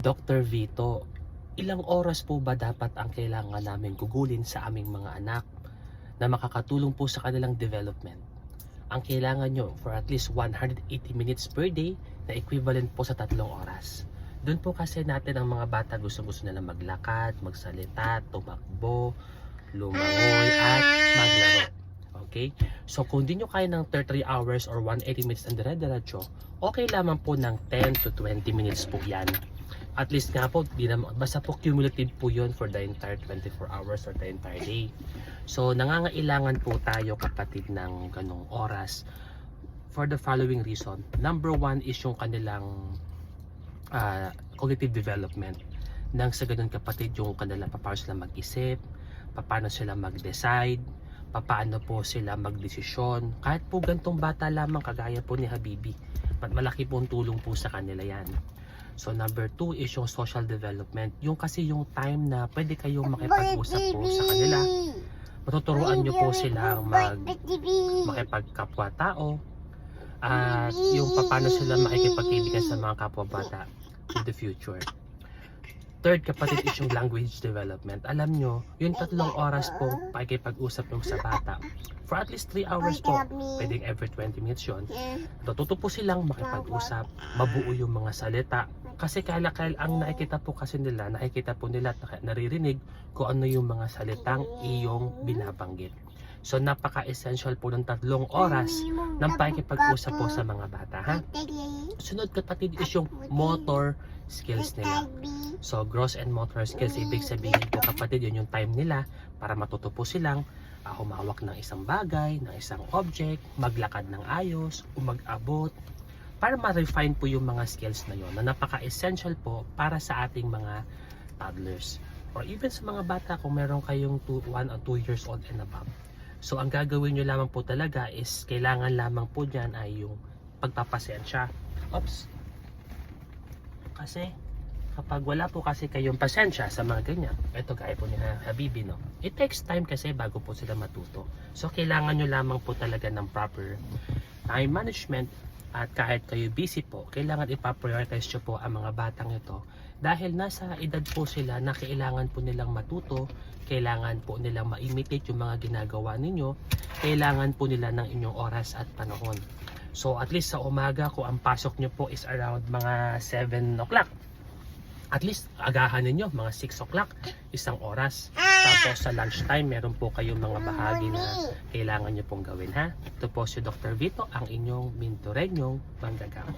Dr. Vito, ilang oras po ba dapat ang kailangan namin gugulin sa aming mga anak na makakatulong po sa kanilang development? Ang kailangan nyo for at least 180 minutes per day na equivalent po sa tatlong oras. Doon po kasi natin ang mga bata gusto-gusto nila maglakad, magsalita, tumakbo, lumangoy, at maglaro. Okay? So kung di nyo kaya ng 33 hours or 180 minutes ng dire-diretso, okay lamang po ng 10 to 20 minutes po yan. At least nga po, di naman, basta po cumulative po yun for the entire 24 hours or the entire day. So nangangailangan po tayo kapatid ng ganong oras for the following reason. Number one is yung kanilang ah, cognitive development. Nang sa ganun kapatid yung kanila paano sila mag-isip, paano sila mag-decide, paano po sila magdesisyon. Kahit po gantong bata lamang kagaya po ni Habibi, ma- malaki pong tulong po sa kanila yan. So number two is yung social development. Yung kasi yung time na pwede kayong makipag-usap po sa kanila. Matuturuan nyo po silang mag, makipagkapwa-tao at yung paano sila makikipagkaibigan sa mga kapwa-bata in the future. Third kapatid is yung language development. Alam nyo, yung tatlong oras po pakikipag-usap nyo sa bata. For at least 3 hours po, pwedeng every 20 minutes yun. Natuto po silang makipag-usap, mabuo yung mga salita. Kasi kala kaya ang nakikita po kasi nila, nakikita po nila at naririnig kung ano yung mga salitang iyong binabanggit. So napaka-essential po ng tatlong oras ng pakikipag-usap po sa mga bata. Ha? Sunod kapatid is yung motor skills nila. So gross and motor skills, ibig sabihin po kapatid, yun yung time nila para matuto po silang uh, humawak ng isang bagay, ng isang object, maglakad ng ayos, o mag-abot, para ma-refine po yung mga skills na yun na napaka-essential po para sa ating mga toddlers or even sa mga bata kung meron kayong 1 or 2 years old and above. So ang gagawin nyo lamang po talaga is kailangan lamang po dyan ay yung pagpapasensya. Oops. Kasi kapag wala po kasi kayong pasensya sa mga ganyan, ito gaya po ni Ha- Habibi, no? It takes time kasi bago po sila matuto. So kailangan nyo lamang po talaga ng proper time management at kahit kayo busy po, kailangan ipaprioritize nyo po ang mga batang ito. Dahil nasa edad po sila na kailangan po nilang matuto, kailangan po nilang ma-imitate yung mga ginagawa ninyo, kailangan po nila ng inyong oras at panahon. So at least sa umaga kung ang pasok nyo po is around mga 7 o'clock, at least agahan ninyo mga 6 o'clock, isang oras. Tapos sa lunchtime, meron po kayong mga bahagi na kailangan nyo pong gawin ha. Ito po si Dr. Vito, ang inyong mintorenyong manggagawa.